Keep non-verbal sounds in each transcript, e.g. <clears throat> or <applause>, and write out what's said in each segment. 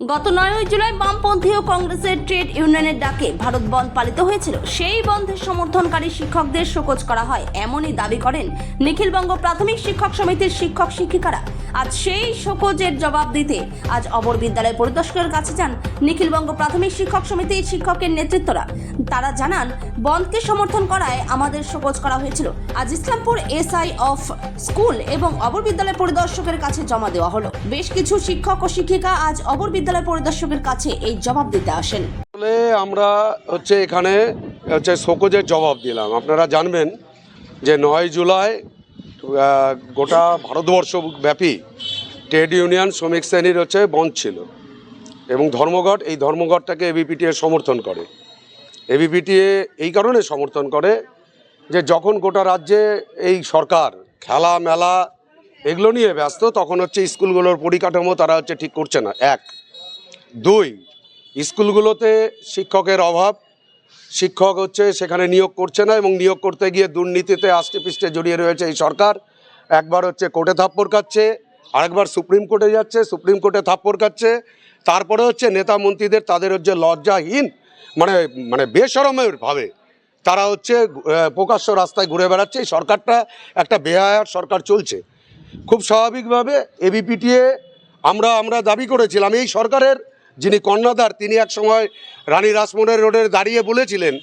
গত নয়ই জুলাই বামপন্থী ও কংগ্রেসের ট্রেড ইউনিয়নের ডাকে ভারত বন্ধ পালিত হয়েছিল। সেই বন্ধের সমর্থনকারী শিক্ষকদের শোকজ করা হয়। এমনই দাবি করেন নিখিলবঙ্গ প্রাথমিক শিক্ষক সমিতির শিক্ষক শিক্ষিকারা। আজ সেই শোকজের জবাব দিতে আজ অবর বিদ্যালয় পরিদর্শকের কাছে যান নিখিলবঙ্গ প্রাথমিক শিক্ষক সমিতির শিক্ষকের নেতৃত্বরা। তারা জানান, বন্ধকে সমর্থন করায় আমাদের শোকজ করা হয়েছিল। আজ ইসলামপুর এসআই অফ স্কুল এবং অবর বিদ্যালয় পরিদর্শকের কাছে জমা দেওয়া হলো। বেশ কিছু শিক্ষক ও শিক্ষিকা আজ অবর বিদ্যালয় পরিদর্শকের কাছে এই জবাব দিতে আসেন। আমরা হচ্ছে এখানে হচ্ছে শোকজের জবাব দিলাম। আপনারা জানবেন যে নয় জুলাই গোটা ভারতবর্ষ ব্যাপী ট্রেড ইউনিয়ন শ্রমিক শ্রেণির হচ্ছে বন্ধ ছিল এবং ধর্মঘট, এই ধর্মঘটটাকে এবিপিটিএ সমর্থন করে। এবিপিটিএ এই কারণে সমর্থন করে যে যখন গোটা রাজ্যে এই সরকার খেলা, মেলা এগুলো নিয়ে ব্যস্ত, তখন হচ্ছে স্কুলগুলোর পরিকাঠামো তারা হচ্ছে ঠিক করছে না। এক দুই, স্কুলগুলোতে শিক্ষকের অভাব। শিক্ষক হচ্ছে সেখানে নিয়োগ করছে না এবং নিয়োগ করতে গিয়ে দুর্নীতিতে আষ্টে পৃষ্ঠে জড়িয়ে রয়েছে এই সরকার। একবার হচ্ছে কোর্টে থাপ্পড় খাচ্ছে, আরেকবার সুপ্রিম কোর্টে যাচ্ছে, সুপ্রিম কোর্টে থাপ্পড় খাচ্ছে। তারপরে হচ্ছে নেতা মন্ত্রীদের তাদের হচ্ছে লজ্জাহীন মানে মানে বেসরমের ভাবে তারা হচ্ছে প্রকাশ্য রাস্তায় ঘুরে বেড়াচ্ছে। এই সরকারটা একটা বেহায়ার সরকার চলছে। খুব স্বাভাবিকভাবে এবিপিটিএ আমরা আমরা দাবি করেছিলাম, এই সরকারের যিনি কর্ণধার, তিনি এক সময় রানী রাসমোহনের রোডে দাঁড়িয়ে বলেছিলেন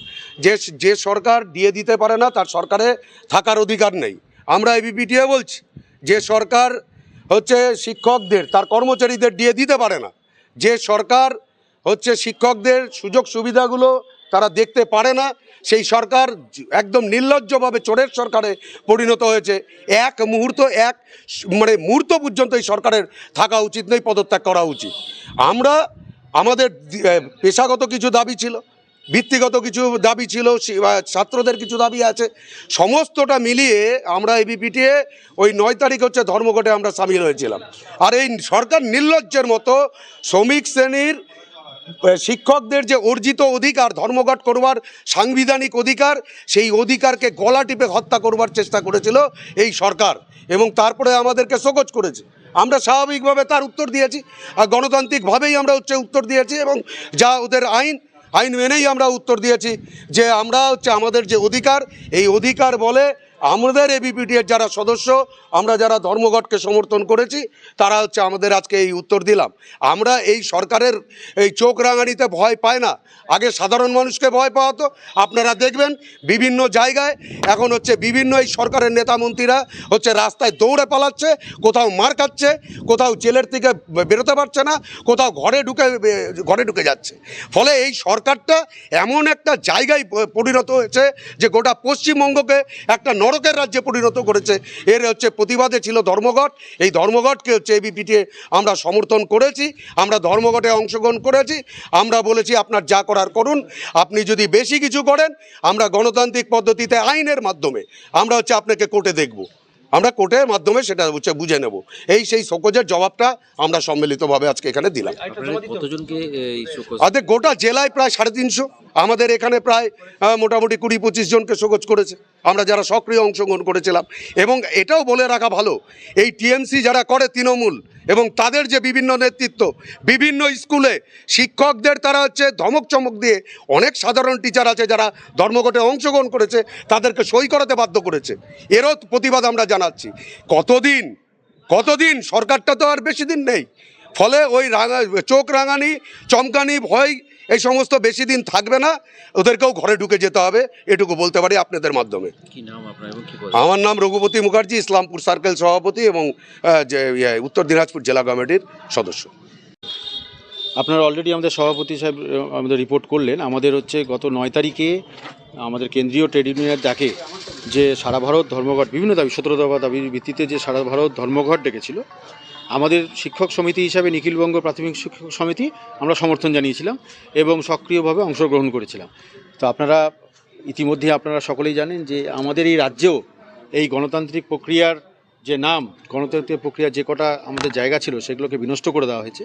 যে যে সরকার দিয়ে দিতে পারে না, তার সরকারে থাকার অধিকার নেই। আমরা এবিপিটিএ বলছি, যে সরকার হচ্ছে শিক্ষকদের, তার কর্মচারীদের দিয়ে দিতে পারে না। যে সরকার হচ্ছে শিক্ষকদের সুযোগ সুবিধাগুলো তারা দেখতে পারে না, সেই সরকার একদম নির্লজ্জভাবে চোরের সরকারে পরিণত হয়েছে। এক মুহূর্ত, এক মানে মুহূর্ত পর্যন্ত এই সরকারের থাকা উচিত নেই পদত্যাগ করা উচিত। আমরা আমাদের পেশাগত কিছু দাবি ছিল, ভিত্তিগত কিছু দাবি ছিল ছাত্রদের কিছু দাবি আছে। সমস্তটা মিলিয়ে আমরা এবিপিটিএ ওই নয় তারিখ হচ্ছে ধর্মঘটে আমরা সামিল হয়েছিলাম। আর এই সরকার নির্লজ্জের মতো শ্রমিক শ্রেণির শিক্ষকদের যে অর্জিত অধিকার, ধর্মঘট করবার সাংবিধানিক অধিকার, সেই অধিকারকে গলা টিপে হত্যা করবার চেষ্টা করেছিল এই সরকার এবং তারপরে আমাদেরকে শোকজ করেছে। আমরা স্বাভাবিকভাবে তার উত্তর দিয়েছি আর গণতান্ত্রিকভাবেই আমরা হচ্ছে উত্তর দিয়েছি এবং যা ওদের আইন আইন মেনেই আমরা উত্তর দিয়েছি যে আমরা হচ্ছে আমাদের যে অধিকার, এই অধিকার বলে আমাদের এবিপিটির যারা সদস্য, আমরা যারা ধর্মঘটকে সমর্থন করেছি, তারা হচ্ছে আমাদের আজকে এই উত্তর দিলাম। আমরা এই সরকারের এই চোখ রাঙানিতে ভয় পায় না। আগে সাধারণ মানুষকে ভয় পাওয়াতো। আপনারা দেখবেন, বিভিন্ন জায়গায় এখন হচ্ছে বিভিন্ন এই সরকারের নেতা মন্ত্রীরা হচ্ছে রাস্তায় দৌড়ে পালাচ্ছে, কোথাও মার খাচ্ছে, কোথাও জেলের থেকে বেরোতে পারছে না, কোথাও ঘরে ঢুকে ঘরে ঢুকে যাচ্ছে। ফলে এই সরকারটা এমন একটা জায়গায় পরিণত হয়েছে যে গোটা পশ্চিমবঙ্গকে একটা নরকের রাজ্যে পরিণত করেছে। এর হচ্ছে প্রতিবাদে ছিল ধর্মঘট। এই ধর্মঘটকে হচ্ছে এবিপিটিএ আমরা সমর্থন করেছি আমরা ধর্মঘটে অংশগ্রহণ করেছি। আমরা বলেছি আপনার যা করার করুন আপনি যদি বেশি কিছু করেন আমরা গণতান্ত্রিক পদ্ধতিতে আইনের মাধ্যমে আমরা হচ্ছে আপনাকে কোর্টে দেখব। আমরা কোর্টের মাধ্যমে সেটা হচ্ছে বুঝে নেব। এই সেই শোকজের জবাবটা আমরা সম্মিলিতভাবে আজকে এখানে দিলাম। গোটা জেলায় প্রায় সাড়ে তিনশো। আমাদের এখানে প্রায় মোটামুটি কুড়ি পঁচিশ জনকে শোকজ করেছে। আমরা যারা সক্রিয় অংশগ্রহণ করেছিলাম। এবং এটাও বলে রাখা ভালো, এই টিএমসি যারা করে তৃণমূল এবং তাদের যে বিভিন্ন নেতৃত্ব, বিভিন্ন স্কুলে শিক্ষকদের তারা হচ্ছে ধমক চমক দিয়ে অনেক সাধারণ টিচার আছে যারা ধর্মঘটে অংশগ্রহণ করেছে, তাদেরকে সই করাতে বাধ্য করেছে। এরও প্রতিবাদ আমরা জানাচ্ছি। কতদিন কতদিন সরকারটা তো আর বেশি দিন নেই। ফলে ওই রাঙা, চোখ রাঙানি, চমকানি, ভয় এই সমস্ত বেশি দিন থাকবে না ওদেরকেও ঘরে ঢুকে যেতে হবে এটুকু বলতে পারি আপনাদের মাধ্যমে। কি নাম আপনার এবং কি করেন আমার নাম রঘুপতি মুখার্জি ইসলামপুর সার্কেল সভাপতি এবং যে ইয়ে, উত্তর দিনাজপুর জেলা কমিটির সদস্য। আপনারা অলরেডি আমাদের সভাপতি সাহেব আমাদের রিপোর্ট করলেন। আমাদের হচ্ছে গত নয় তারিখে আমাদের কেন্দ্রীয় ট্রেড ইউনিয়নের ডাকে যে সারা ভারত ধর্মঘট বিভিন্ন দাবি সতেরো দফা দাবির ভিত্তিতে যে সারা ভারত ধর্মঘট ডেকেছিল আমাদের শিক্ষক সমিতি হিসাবে নিখিলবঙ্গ প্রাথমিক শিক্ষক সমিতি আমরা সমর্থন জানিয়েছিলাম এবং সক্রিয়ভাবে অংশগ্রহণ করেছিলাম। তো আপনারা ইতিমধ্যে আপনারা সকলেই জানেন যে আমাদের এই রাজ্যেও এই গণতান্ত্রিক প্রক্রিয়ার যে নাম, গণতান্ত্রিক প্রক্রিয়া যে কটা আমাদের জায়গা ছিল সেগুলোকে বিনষ্ট করে দেওয়া হয়েছে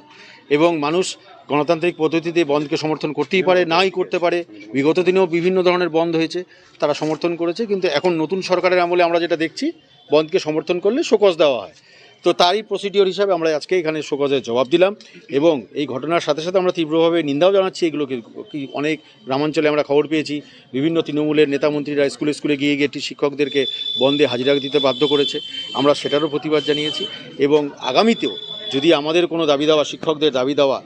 এবং মানুষ গণতান্ত্রিক পদ্ধতিতে বন্ধকে সমর্থন করতেই পারে, নাই করতে পারে। বিগত দিনেও বিভিন্ন ধরনের বন্ধ হয়েছে, তারা সমর্থন করেছে, কিন্তু এখন নতুন সরকারের আমলে আমরা যেটা দেখছি, বন্ধকে সমর্থন করলে শোকজ দেওয়া হয়। তো তারই প্রসিডিওর হিসাবে আমরা আজকে এখানে শোকজের জবাব দিলাম এবং এই ঘটনার সাথে সাথে আমরা তীব্রভাবে নিন্দাও জানাচ্ছি। এগুলোকে কি অনেক গ্রামাঞ্চলে আমরা খবর পেয়েছি। বিভিন্ন তৃণমূলের নেতামন্ত্রীরা স্কুলে স্কুলে গিয়ে গিয়ে একটি শিক্ষকদেরকে বন্ধে হাজিরা দিতে বাধ্য করেছে। আমরা সেটারও প্রতিবাদ জানিয়েছি এবং আগামীতেও যদি আমাদের কোনো দাবি দেওয়া, শিক্ষকদের দাবি দেওয়া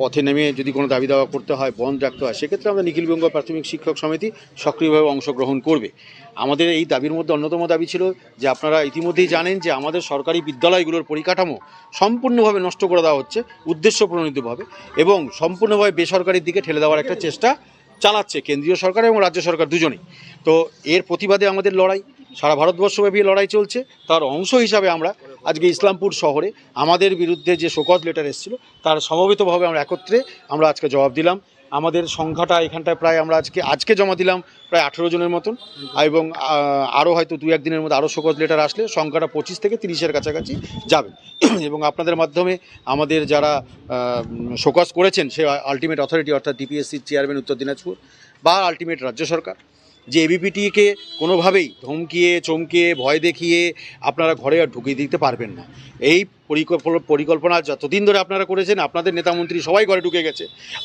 পথে নেমে যদি কোনো দাবি দাওয়া করতে হয়, বন্ধ রাখতে হয়, সেক্ষেত্রে আমরা নিখিলবঙ্গ প্রাথমিক শিক্ষক সমিতি সক্রিয়ভাবে অংশগ্রহণ করবে। আমাদের এই দাবির মধ্যে অন্যতম দাবি ছিল যে আপনারা ইতিমধ্যেই জানেন যে আমাদের সরকারি বিদ্যালয়গুলোর পরিকাঠামো সম্পূর্ণভাবে নষ্ট করে দেওয়া হচ্ছে, উদ্দেশ্য প্রণোদিতভাবে এবং সম্পূর্ণভাবে বেসরকারির দিকে ঠেলে দেওয়ার একটা চেষ্টা চালাচ্ছে কেন্দ্রীয় সরকার এবং রাজ্য সরকার দুজনেই। তো এর প্রতিবাদে আমাদের লড়াই, সারা ভারতবর্ষব্যাপী লড়াই চলছে, তার অংশ হিসাবে আমরা আজকে ইসলামপুর শহরে আমাদের বিরুদ্ধে যে শোকজ লেটার এসেছিল, তার সমবেতভাবে আমরা একত্রে আমরা আজকে জবাব দিলাম। আমাদের সংখ্যাটা এখানটায় প্রায় আমরা আজকে আজকে জমা দিলাম প্রায় আঠেরো জনের মতন। এবং আরও হয়তো দু একদিনের মধ্যে আরও শোকজ লেটার আসলে সংখ্যাটা পঁচিশ থেকে তিরিশের কাছাকাছি যাবে। <clears throat> এবং আপনাদের মাধ্যমে আমাদের যারা শোকজ করেছেন, সে আলটিমেট অথরিটি অর্থাৎ ডিপিএসসির চেয়ারম্যান উত্তর দিনাজপুর বা আলটিমেট রাজ্য সরকার যে এবিপিটিকে কোনোভাবেই ধমকিয়ে, চমকিয়ে, ভয় দেখিয়ে আপনারা ঘরে আর ঢুকিয়ে দিতে পারবেন না। এই পরিকল্পনা যতদিন ধরে আপনারা করেছেন, আপনাদের নেতামন্ত্রী সবাই ঘরে ঢুকে গেছে।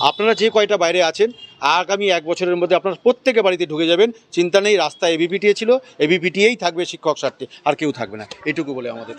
আপনারা যে কয়টা বাইরে আছেন, আগামী এক বছরের মধ্যে আপনারা প্রত্যেকে বাড়িতে ঢুকে যাবেন। চিন্তা নেই রাস্তা এবিপিটিএ ছিল এবিপিটিএই থাকবে শিক্ষক স্বার্থে, আর কেউ থাকবে না। এটুকু বলে আমাদের।